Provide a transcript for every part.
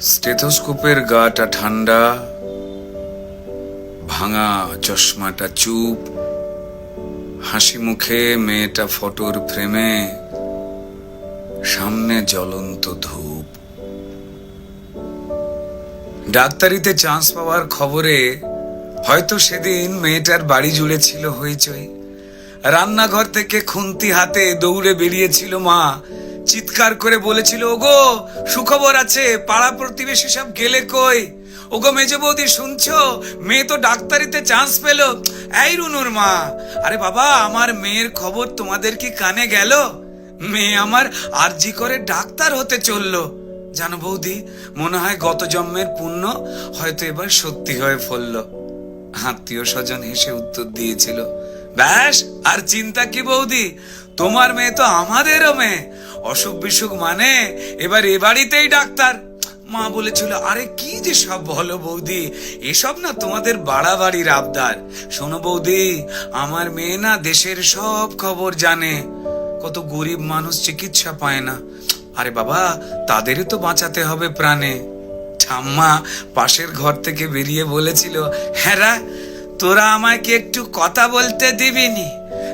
স্টেথোস্কোপের গাটা ঠান্ডা, ভাঙা চশমাটা চুপ, হাসি মুখে মেয়েটা ফটোর ফ্রেমে, সামনে জ্বলন্ত ধূপ। ডাক্তারিতে চান্স পাওয়ার খবরে হয়তো সেদিন মেয়েটার বাড়ি জুড়ে ছিল হইচই। রান্নাঘর থেকে খুন্তি হাতে দৌড়ে বেরিয়েছিল মা চিৎকার করে বলেছিল, ওগো, সুখবর আছে, পাড়া প্রতিবেশী সব গেলে কই? ওগো, মেজে বৌদি, শুনছো? মেয়ে তো ডাক্তারিতে চান্স পেল। এই রুনুর মা, আরে বাবা, আমার মেয়ের খবর তোমাদের কি কানে গেল? মেয়ে আমার আরজি করে ডাক্তার হতে চলল। জানো বৌদি, মনে হয় গত জন্মের পুণ্য হয়তো এবার সত্যি হয়ে ফললো। আত্মীয় স্বজন হেসে উত্তর দিয়েছিল, ব্যাস, আর চিন্তা কি বৌদি? তোমার মেয়ে তো আমাদেরও মেয়ে। অসুখ বিসুখ মানে? এবার এ বাড়িতেই ডাক্তার। মা বলেছিল, আরে, কি যে সব বলো বৌদি? এসব না তোমাদের বাড়াবাড়ির আবদার। শোনো বৌদি, আমার মেয়ে না দেশের সব খবর জানে। কত গরিব মানুষ চিকিৎসা পায় না। আরে বাবা, তাদেরই তো বাঁচাতে হবে প্রাণে। ঠাম্মা পাশের ঘর থেকে বেরিয়ে বলেছিল হ্যাঁ তোরা আমায় কি একটু কথা বলতে দিবিনি?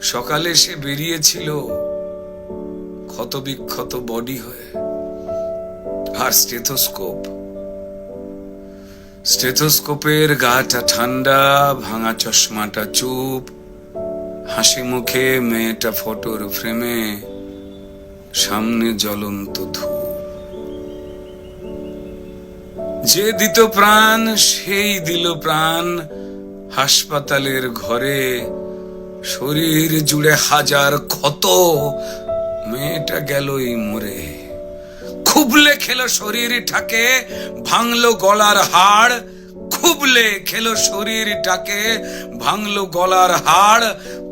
সকালে সে বেরিয়েছিল ক্ষত বিক্ষত বডি হয়ে আর স্টেথোস্কোপ। স্টেথোস্কোপের গাটা ঠান্ডা, ভাঙা চশমাটা চুপ, হাসি মুখে মেয়েটা ফটোর ফ্রেমে সামনে জ্বলন্ত ধূপ। যে দিত প্রাণ, সেই দিল প্রাণ হাসপাতালের ঘরে শরীর জুড়ে হাজার ক্ষত। মেয়েটা গেলই মরে খুবলে খেলো শরীরটাকে ভাঙলো গলার হাড়। খুবলে খেলো শরীরটাকে ভাঙলো গলার হাড়।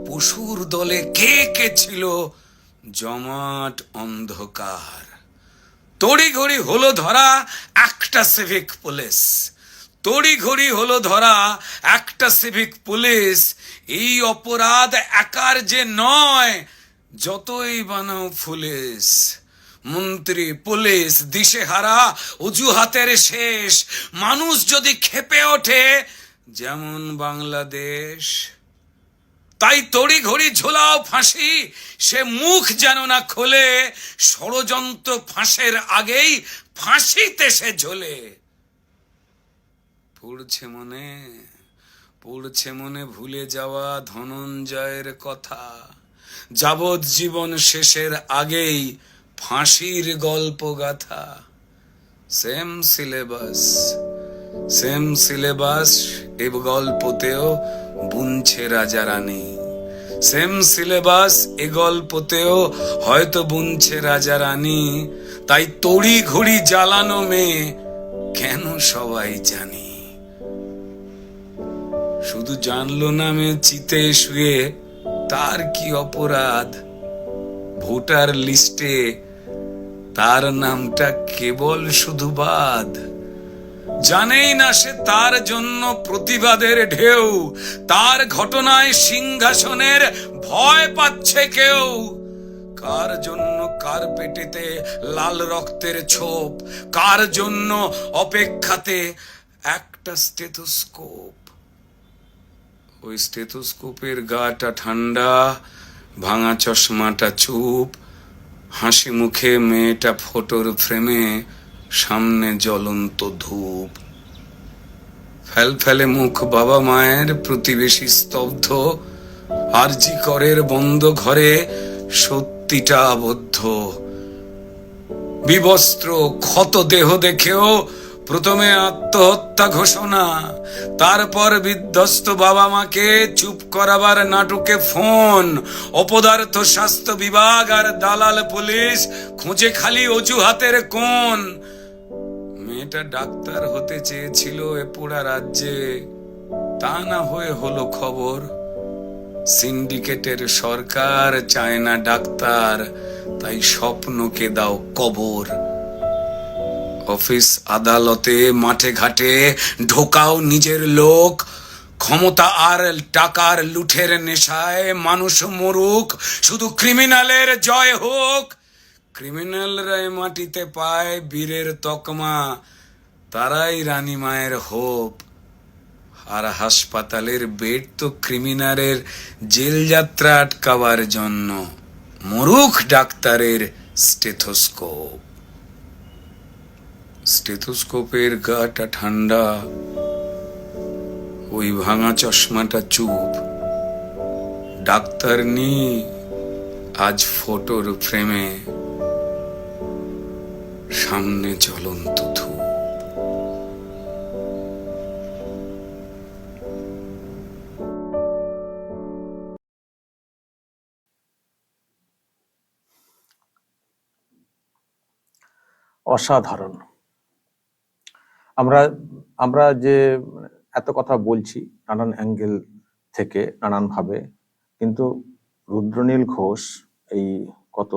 পশুর দলে কে কে ছিল? জমাট অন্ধকার। তড়ি ঘড়ি হলো ধরা একটা সিভিক পুলিশ তড়ি ঘড়ি হলো ধরা একটা সিভিক পুলিশ এই অপরাধ একার যে নয়, যতই বানাও পুলিশ মন্ত্রী, পুলিশ, দিশেহারা, অজুহাতের শেষ। মানুষ যদি খেপে ওঠে, যেমন বাংলাদেশ, তাই তড়ি ঘড়ি ঝোলাও ফাঁসি। সে মুখ যেন না খোলে, ষড়যন্ত্র ফাঁসের আগেই ফাঁসিতে সে ঝোলে। পড়ছে মনে পড়ছে মনে ভুলে যাওয়া ধনঞ্জয়ের কথা। যাবৎ জীবন শেষের আগেই ফাঁসির গল্প গাথা। সেম সিলেবাস সেম সিলেবাস, এ গল্পতেও বুনছে রাজা রানী। সেম সিলেবাস, এ গল্পতেও হয়তো বুনছে রাজা রানী। তাই তড়ি ঘড়ি জ্বালানো মেয়ে কেন সবাই জানি? শুধু জানলো না মেয়ে চিতে শুয়ে, তার কি অপরাধ? ভোটার লিস্টে তার নামটা কেবল শুধু বাদ। জানেই না সে তার জন্য প্রতিবাদের ঢেউ, তার ঘটনায় সিংহাসনের ভয় পাচ্ছে কেউ। কার জন্য কার পেটেতে লাল রক্তের ছোপ, কার জন্য অপেক্ষাতে একটা স্টেথোস্কোপ? ওই স্টেথোস্কোপের গাটা ঠান্ডা, ভাঙা চশমাটা চুপ, হাসি মুখে মেয়েটা ফটোর ফ্রেমে সামনে জ্বলন্ত ধূপ। ফেল ফেলে মুখ বাবা মায়ের প্রতিবেশী স্তব্ধ, আরজি করের বন্ধ ঘরে সত্যিটা আবদ্ধ। বিবস্ত্র ক্ষত দেহ দেখেও প্রথমে আত্মহত্যা ঘোষণা, তারপর বিধ্বস্ত বাবা মাকে চুপ করাবার নাটকে ফোন, অপদার্থ স্বাস্থ্য বিভাগ আর দালাল পুলিশ খুঁজে খালি অজুহাতের কোন মেয়েটা ডাক্তার হতে চেয়েছিল এ পোড়া রাজ্যে, তা না হয়ে হলো খবর। সিন্ডিকেটের সরকার চায় না ডাক্তার, তাই স্বপ্নকে দাও কবর। অফিস আদালতে, মাঠে ঘাটে ঢোকাও নিজের লোক। ক্ষমতা আর টাকার লুঠের নেশায় মানুষ মরুক। শুধু ক্রিমিনালের জয় হোক। ক্রিমিনালরা মাটিতে পায় বীরের তকমা। তারাই রানী মায়ের হোপ। আর হাসপাতালের বেড তো ক্রিমিনালের জেল যাত্রা আটকাবার জন্য। মরুখ ডাক্তারের স্টেথোস্কোপ। স্টেথোস্কোপের গাটা ঠান্ডা, ওই ভাঙা চশমাটা চুপ। ডাক্তার নি আজ ফটোর ফ্রেমে সামনে জ্বলন্ত ধূপ। অসাধারণ। আমরা আমরা যে এত কথা বলছি নানান অ্যাঙ্গেল থেকে নানান ভাবে কিন্তু রুদ্রনীল ঘোষ এই কত,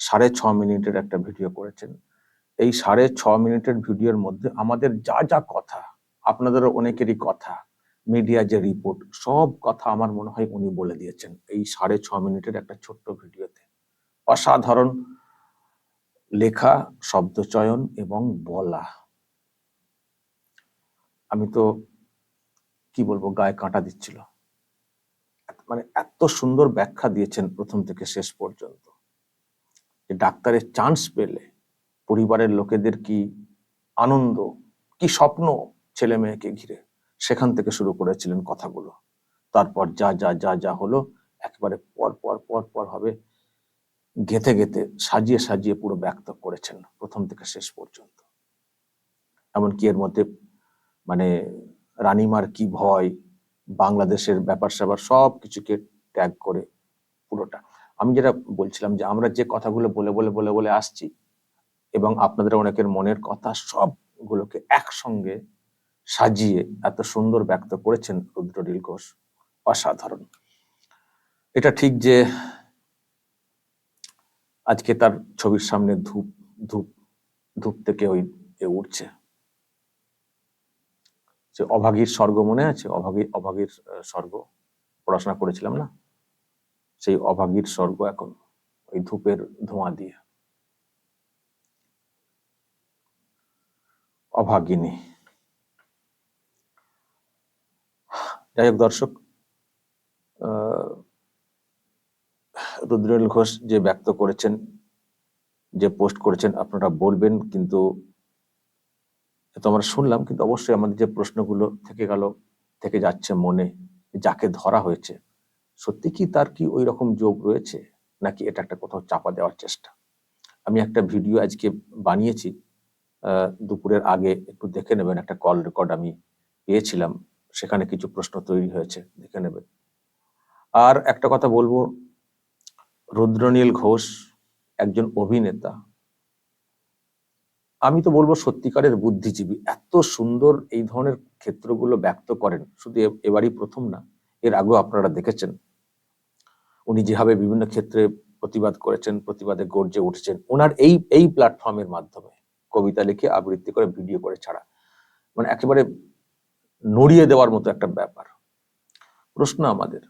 সাড়ে ছ মিনিটের একটা ভিডিও করেছেন। এই সাড়ে ছ মিনিটের ভিডিওর মধ্যে আমাদের যা যা কথা, আপনাদেরও অনেকেরই কথা মিডিয়া যে রিপোর্ট সব কথা আমার মনে হয় উনি বলে দিয়েছেন এই সাড়ে ছ মিনিটের একটা ছোট্ট ভিডিওতে। অসাধারণ লেখা, শব্দচয়ন এবং বলা। আমি তো, কি বলব, গায়ে কাঁটা দিচ্ছিল। মানে এত সুন্দর ব্যাখ্যা দিয়েছেন প্রথম থেকে শেষ পর্যন্ত। যে ডাক্তারের চান্স পেলে পরিবারের লোকেদের কি আনন্দ, কি স্বপ্ন ছেলে মেয়েকে ঘিরে সেখান থেকে শুরু করেছিলেন কথাগুলো। তারপর যা যা যা যা হলো, একেবারে পর পর পর পর হবে গেথে গেথে সাজিয়ে সাজিয়ে পুরো ব্যক্ত করেছেন প্রথম থেকে শেষ পর্যন্ত। এমনকি এর মধ্যে মানে রানিমার কি ভয়, বাংলাদেশের ব্যাপার স্যাপার সব কিছুকে ত্যাগ করে পুরোটা। আমি যেটা বলছিলাম যে আমরা যে কথাগুলো বলে বলে বলে বলে আসছি এবং আপনাদের অনেকের মনের কথা সবগুলোকে একসঙ্গে সাজিয়ে এত সুন্দর ব্যক্ত করেছেন রুদ্রনীল ঘোষ, অসাধারণ। এটা ঠিক যে আজকে তার ছবির সামনে ধূপ ধূপ ধূপ থেকে ওই উঠছে। যে অভাগীর স্বর্গ মনে আছে? অভাগী অভাগীর স্বর্গ। পড়াশোনা করেছিলাম না? সেই অভাগীর স্বর্গ এখন ওই ধূপের ধোঁয়া দিয়ে। অভাগিনী। যাই হোক দর্শক আহ, রুদ্রনীল ঘোষ যে ব্যক্ত করেছেন যে পোস্ট করেছেন আপনারা বলবেন কিন্তু তো আমরা শুনলাম, কিন্তু অবশ্যই আমাদের যে প্রশ্নগুলো থেকে গেল, থেকে যাচ্ছে মনে, যাকে ধরা হয়েছে, সত্যি কি তার কি ওই রকম যোগ রয়েছে? নাকি এটা একটা কোথাও চাপা দেওয়ার চেষ্টা? আমি একটা ভিডিও আজকে বানিয়েছি দুপুরের আগে একটু দেখে নেবেন, একটা কল রেকর্ড আমি পেয়েছিলাম, সেখানে কিছু প্রশ্ন তৈরি হয়েছে, দেখে নেবেন। আর একটা কথা বলব, রুদ্রনীল ঘোষ একজন অভিনেতা আমি তো বলব সত্যিকারের বুদ্ধিজীবী, এত সুন্দর এই ধরনের ক্ষেত্রগুলো ব্যক্ত করেন, শুধু এবারই প্রথম না, এর আগেও আপনারা দেখেছেন। উনি যেভাবে বিভিন্ন ক্ষেত্রে প্রতিবাদ করেছেন, প্রতিবাদে গর্জে উঠেছেন ওনার এই এই প্ল্যাটফর্মের মাধ্যমে, কবিতা লিখে আবৃত্তি করে ভিডিও করে ছাড়া মানে একেবারে নড়িয়ে দেওয়ার মতো একটা ব্যাপার। প্রশ্ন আমাদের,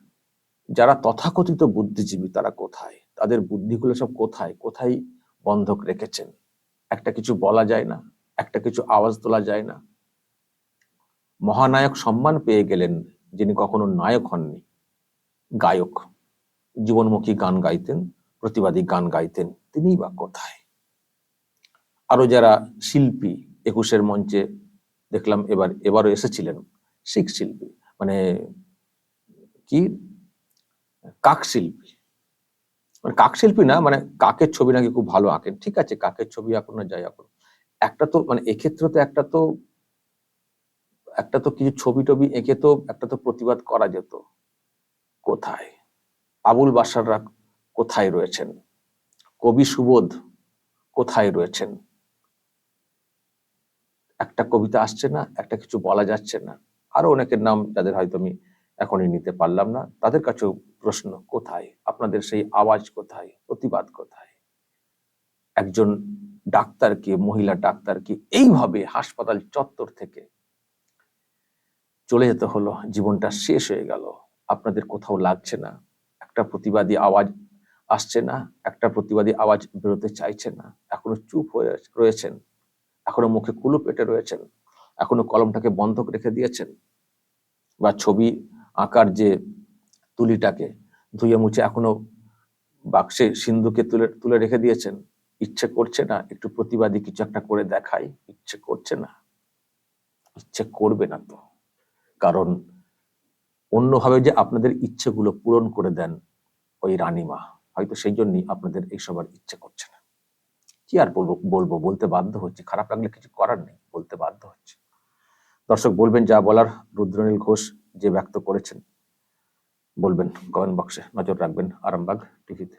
যারা তথাকথিত বুদ্ধিজীবী তারা কোথায়? তাদের বুদ্ধিগুলো সব কোথায়? কোথায় বন্ধক রেখেছেন? একটা কিছু বলা যায় না, একটা কিছু আওয়াজ তোলা যায় না। মহানায়ক সম্মান পেয়ে গেলেন যিনি কখনো নায়ক হননি, গায়ক। জীবনমুখী গান গাইতেন, প্রতিবাদী গান গাইতেন, তিনিই বা কোথায়? আরও যারা শিল্পী একুশের মঞ্চে দেখলাম এবার, এবারও এসেছিলেন, শিখ শিল্পী মানে কি? কাক শিল্পী। মানে কাক শিল্পী না মানে কাকের ছবি নাকি খুব ভালো আঁকেন। ঠিক আছে, কাকের ছবি আঁকুন না যাই আঁকুন। একটা তো মানে এক্ষেত্রে তো একটা তো একটা তো কিছু ছবি টবি এঁকে তো একটা তো প্রতিবাদ করা যেত। কোথায়? আবুল বাসাররা কোথায় রয়েছেন? কবি সুবোধ কোথায় রয়েছেন? একটা কবিতা আসছে না, একটা কিছু বলা যাচ্ছে না। আরও অনেকের নাম যাদের হয়তো আমি এখনই নিতে পারলাম না, তাদের কাছেও প্রশ্ন, কোথায়? আপনাদের সেই আওয়াজ কোথায়? প্রতিবাদ কোথায়? একজন ডাক্তারকে, মহিলা ডাক্তারকে এইভাবে হাসপাতাল চত্বর থেকে চলে যেতে হলো, জীবনটা শেষ হয়ে গেল। আপনাদের কোথাও লাগছে না? একটা প্রতিবাদী আওয়াজ আসছে না? একটা প্রতিবাদী আওয়াজ বেরোতে চাইছে না? এখনও চুপ হয়ে রয়েছেন? এখনও মুখে কুলু পেটে রয়েছেন? এখনও কলমটাকে বন্ধক রেখে দিয়েছেন? বা ছবি আঁকার যে তুলিটাকে ধুয়ে মুছে এখনও বাক্সে সিন্ধুকে তুলে তুলে রেখে দিয়েছেন। ইচ্ছে করছে না, একটু প্রতিবাদী কিছু একটা করে দেখাই। ইচ্ছে করছে না। ইচ্ছে করবে না তো। কারণ অন্যভাবে যে আপনাদের ইচ্ছেগুলো পূরণ করে দেন ওই রানীমা, হয়তো সেই জন্যই আপনাদের এইসব আর ইচ্ছে করছে না। কি আর বলব বলব? বলতে বাধ্য হচ্ছে। খারাপ লাগলে কিছু করার নেই, বলতে বাধ্য হচ্ছে। দর্শক, বলবেন যা বলার রুদ্রনীল ঘোষ যে ব্যক্ত করেছেন। বলবেন কমেন্ট বক্সে নজর রাখবেন আরামবাগ টিভিতে